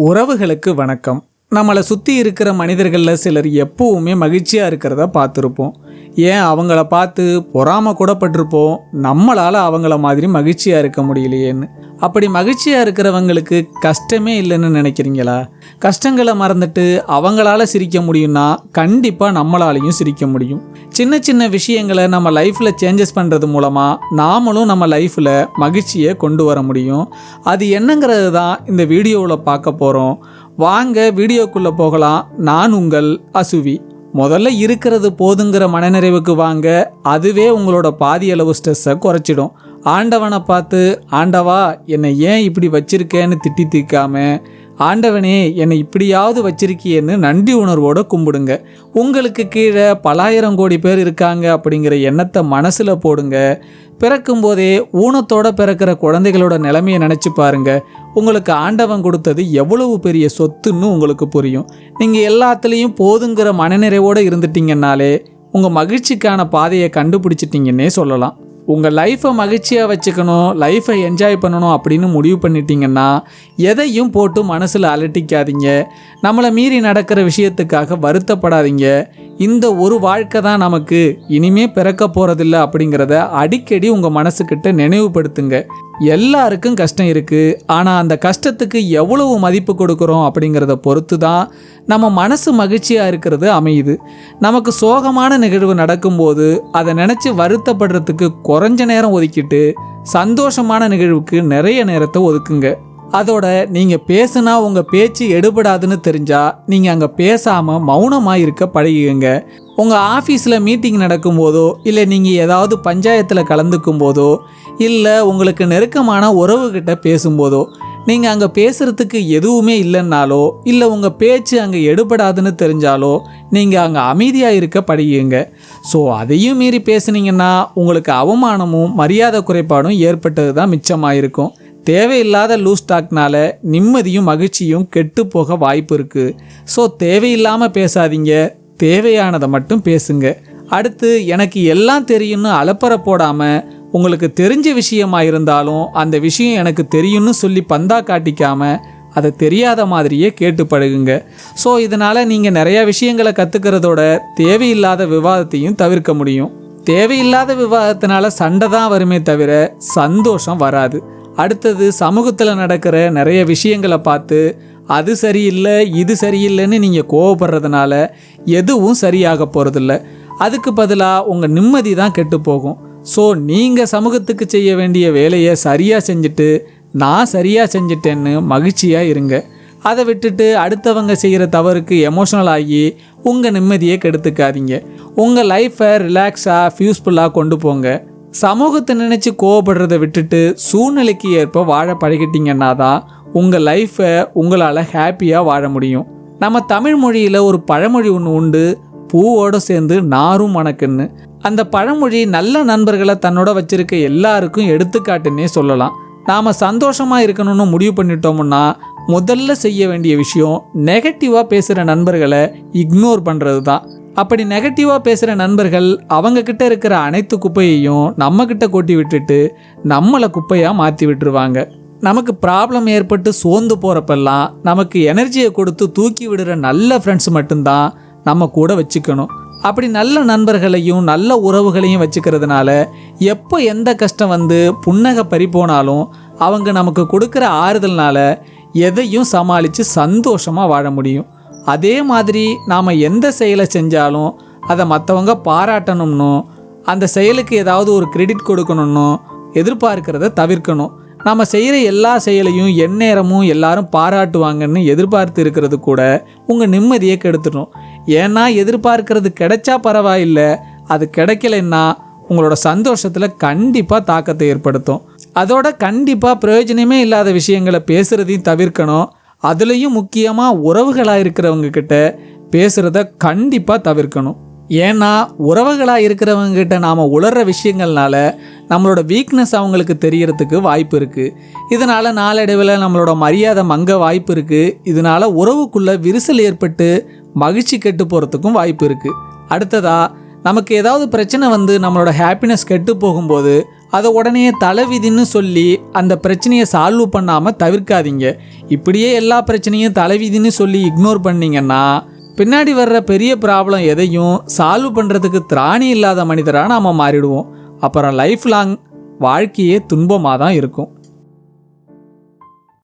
உறவுகளுக்கு வணக்கம். நம்மளை சுற்றி இருக்கிற மனிதர்களில் சிலர் எப்பவுமே மகிழ்ச்சியாக இருக்கிறத பார்த்துருப்போம். ஏன் அவங்கள பார்த்து பொறாம கூட பட்டிருப்போம். நம்மளால் அவங்கள மாதிரி மகிழ்ச்சியாக இருக்க முடியலையேன்னு. அப்படி மகிழ்ச்சியாக இருக்கிறவங்களுக்கு கஷ்டமே இல்லைன்னு நினைக்கிறீங்களா? கஷ்டங்களை மறந்துட்டு அவங்களால சிரிக்க முடியும்னா கண்டிப்பாக நம்மளாலையும் சிரிக்க முடியும். சின்ன சின்ன விஷயங்களை நம்ம லைஃப்பில் சேஞ்சஸ் பண்ணுறது மூலமாக நாமளும் நம்ம லைஃப்பில் மகிழ்ச்சியை கொண்டு வர முடியும். அது என்னங்கிறது தான் இந்த வீடியோவில் பார்க்க போகிறோம் வாங்க வீடியோக்குள்ளே போகலாம். நான் உங்கள் அசுவி. முதல்ல இருக்கிறது போதுங்கிற மனநிறைவுக்கு வாங்க. அதுவே உங்களோட பாதி அளவு ஸ்ட்ரெஸ்ஸை குறைச்சிடும். ஆண்டவனை பார்த்து ஆண்டவா என்னை ஏன் இப்படி வச்சிருக்கேன்னு திட்டி தீர்க்காம ஆண்டவனே என்னை இப்படியாவது வச்சிருக்கியேன்னு நன்றி உணர்வோடு கும்பிடுங்க. உங்களுக்கு கீழே பலாயிரம் கோடி பேர் இருக்காங்க அப்படிங்கிற எண்ணத்தை மனசில் போடுங்க. பிறக்கும்போதே ஊனத்தோட பிறக்கிற குழந்தைகளோட நிலைமையை நினச்சி பாருங்க. உங்களுக்கு ஆண்டவன் கொடுத்தது எவ்வளவு பெரிய சொத்துன்னு உங்களுக்கு புரியும். நீங்கள் எல்லாத்துலேயும் போதுங்கிற மனநிறைவோடு இருந்துட்டீங்கன்னாலே உங்கள் மகிழ்ச்சிக்கான பாதையை கண்டுபிடிச்சிட்டிங்கன்னே சொல்லலாம். உங்கள் லைஃப்பை மகிழ்ச்சியாக வச்சுக்கணும் லைஃப்பை என்ஜாய் பண்ணணும் அப்படின்னு முடிவு பண்ணிட்டீங்கன்னா எதையும் போட்டு மனசில் அலட்டிக்காதீங்க. நம்மளை மீறி நடக்கிற விஷயத்துக்காக வருத்தப்படாதீங்க. இந்த ஒரு வாழ்க்கை தான் நமக்கு இனிமே பிறக்க போகிறதில்ல அப்படிங்கிறத அடிக்கடி உங்கள் மனசுக்கிட்ட நினைவுபடுத்துங்க. எல்லாருக்கும் கஷ்டம் இருக்குது ஆனால் அந்த கஷ்டத்துக்கு எவ்வளவு மதிப்பு கொடுக்குறோம் அப்படிங்கிறத பொறுத்து தான் நம்ம மனசு மகிழ்ச்சியாக இருக்கிறது அமையுது. நமக்கு சோகமான நிகழ்வு நடக்கும்போது அதை நினச்சி வருத்தப்படுறதுக்கு குறைஞ்ச நேரம் ஒதுக்கிட்டு சந்தோஷமான நிகழ்வுக்கு நிறைய நேரத்தை ஒதுக்குங்க. அதோட நீங்கள் பேசுனா உங்கள் பேச்சு எடுபடாதுன்னு தெரிஞ்சால் நீங்கள் அங்கே பேசாமல் மௌனமாக இருக்க பழகிங்க. உங்கள் ஆஃபீஸில் மீட்டிங் நடக்கும்போதோ இல்லை நீங்கள் ஏதாவது பஞ்சாயத்தில் கலந்துக்கும் போதோ இல்லை உங்களுக்கு நெருக்கமான உறவுகிட்ட பேசும்போதோ நீங்கள் அங்கே பேசுகிறதுக்கு எதுவுமே இல்லைன்னாலோ இல்லை உங்கள் பேச்சு அங்கே எடுபடாதுன்னு தெரிஞ்சாலோ நீங்கள் அங்கே அமைதியாக இருக்க படியுங்க ஸோ அதையும் மீறி பேசுனீங்கன்னா உங்களுக்கு அவமானமும் மரியாதை குறைபாடும் ஏற்பட்டது தான் மிச்சமாக இருக்கும் தேவையில்லாத லூஸ் டாக்னால நிம்மதியும் மகிழ்ச்சியும் கெட்டு போக வாய்ப்பு இருக்குது ஸோ தேவையில்லாமல் பேசாதீங்க. தேவையானதை மட்டும் பேசுங்க. அடுத்து எனக்கு எல்லாம் தெரியும்னு அலப்பற போடாமல் உங்களுக்கு தெரிஞ்ச விஷயமா இருந்தாலும் அந்த விஷயம் எனக்கு தெரியும்னு சொல்லி பந்தா காட்டிக்காமல் அதை தெரியாத மாதிரியே கேட்டு பழகுங்க. ஸோ இதனால் நீங்கள் நிறையா விஷயங்களை கற்றுக்கிறதோட தேவையில்லாத விவாதத்தையும் தவிர்க்க முடியும். தேவையில்லாத விவாதத்தினால சண்டை தான் வருமே தவிர சந்தோஷம் வராது. அடுத்தது சமூகத்தில் நடக்கிற நிறைய விஷயங்களை பார்த்து அது சரியில்லை இது சரியில்லைன்னு நீங்கள் கோவப்படுறதுனால எதுவும் சரியாக போகிறதில்ல அதுக்கு பதிலாக உங்கள் நிம்மதி தான் கெட்டு போகும். ஸோ நீங்கள் சமூகத்துக்கு செய்ய வேண்டிய வேலையை சரியாக செஞ்சுட்டு நான் சரியாக செஞ்சிட்டேன்னு மகிழ்ச்சியாக இருங்க. அதை விட்டுட்டு அடுத்தவங்க செய்கிற தவறுக்கு எமோஷனல் ஆகி உங்கள் நிம்மதியை கெடுத்துக்காதீங்க. உங்கள் லைஃப்பை ரிலாக்ஸாக ஃபியூஸ்ஃபுல்லாக கொண்டு போங்க. சமூகத்தை நினச்சி கோவப்படுறதை விட்டுட்டு சூழ்நிலைக்கு ஏற்ப வாழ பழகிட்டீங்கன்னா தான் உங்கள் லைஃப்பை உங்களால் ஹாப்பியாக வாழ முடியும். நம்ம தமிழ் மொழியில் ஒரு பழமொழி ஒன்று உண்டு பூவோடு சேர்ந்து நாரும் மணக்குன்னு. அந்த பழமொழி நல்ல நண்பர்களை தன்னோட வச்சிருக்க எல்லாருக்கும் எடுத்துக்காட்டுன்னே சொல்லலாம். நாம் சந்தோஷமாக இருக்கணும்னு முடிவு பண்ணிட்டோம்னா முதல்ல செய்ய வேண்டிய விஷயம் நெகட்டிவாக பேசுகிற நண்பர்களை இக்னோர் பண்ணுறது தான் அப்படி நெகட்டிவாக பேசுகிற நண்பர்கள் அவங்கக்கிட்ட இருக்கிற அனைத்து குப்பையையும் நம்மக்கிட்ட கொட்டி விட்டுட்டு நம்மளை குப்பையாக மாற்றி விட்டுருவாங்க. நமக்கு ப்ராப்ளம் ஏற்பட்டு சோர்ந்து போகிறப்பெல்லாம் நமக்கு எனர்ஜியை கொடுத்து தூக்கி விடுற நல்ல ஃப்ரெண்ட்ஸ் மட்டும்தான் நம்ம கூட வச்சுக்கணும். அப்படி நல்ல நண்பர்களையும் நல்ல உறவுகளையும் வச்சுக்கிறதுனால எப்போ எந்த கஷ்டம் வந்து புன்னகை பறிப்போனாலும் அவங்க நமக்கு கொடுக்குற ஆறுதல்னால எதையும் சமாளித்து சந்தோஷமாக வாழ முடியும். அதே மாதிரி நாம் எந்த செயலை செஞ்சாலும் அதை மற்றவங்க பாராட்டணும்னோ அந்த செயலுக்கு ஏதாவது ஒரு கிரெடிட் கொடுக்கணும்னோ எதிர்பார்க்கிறத தவிர்க்கணும். நம்ம செய்கிற எல்லா செயலையும் எந்நேரமும் எல்லாரும் பாராட்டுவாங்கன்னு எதிர்பார்த்து இருக்கிறது கூட உங்கள் நிம்மதியை கெடுத்துடும் ஏன்னா எதிர்பார்க்கறது கிடைச்சா பரவாயில்லை அது கிடைக்கலன்னா உங்களோட சந்தோஷத்தில் கண்டிப்பாக தாக்கத்தை ஏற்படுத்தும். அதோட கண்டிப்பாக பிரயோஜனமே இல்லாத விஷயங்களை பேசுகிறதையும் தவிர்க்கணும். அதுலேயும் முக்கியமாக உறவுகளாக இருக்கிறவங்க கிட்ட பேசுகிறத கண்டிப்பாக தவிர்க்கணும். ஏன்னா உறவுகளாக இருக்கிறவங்ககிட்ட நாம் உளர்ற விஷயங்கள்னால நம்மளோட வீக்னஸ் அவங்களுக்கு தெரியறதுக்கு வாய்ப்பு இருக்குது இதனால் நாளடைவில் நம்மளோட மரியாதை மங்க வாய்ப்பு இருக்குது இதனால் உறவுக்குள்ளே விரிசல் ஏற்பட்டு மகிழ்ச்சி கெட்டு போகிறதுக்கும் வாய்ப்பு இருக்குது அடுத்ததாக நமக்கு ஏதாவது பிரச்சனை வந்து நம்மளோட ஹாப்பினஸ் கெட்டு போகும்போது அதை உடனே தலைவிதின்னு சொல்லி அந்த பிரச்சனையை சால்வ் பண்ணாமல் தவிர்க்காதீங்க. இப்படியே எல்லா பிரச்சனையும் தலைவிதின்னு சொல்லி இக்னோர் பண்ணிங்கன்னா பின்னாடி வர்ற பெரிய ப்ராப்ளம் எதையும் சால்வ் பண்ணுறதுக்கு திராணி இல்லாத மனிதராக நாம் மாறிடுவோம். அப்புறம் லைஃப் லாங் வாழ்க்கையே துன்பமாக தான் இருக்கும்.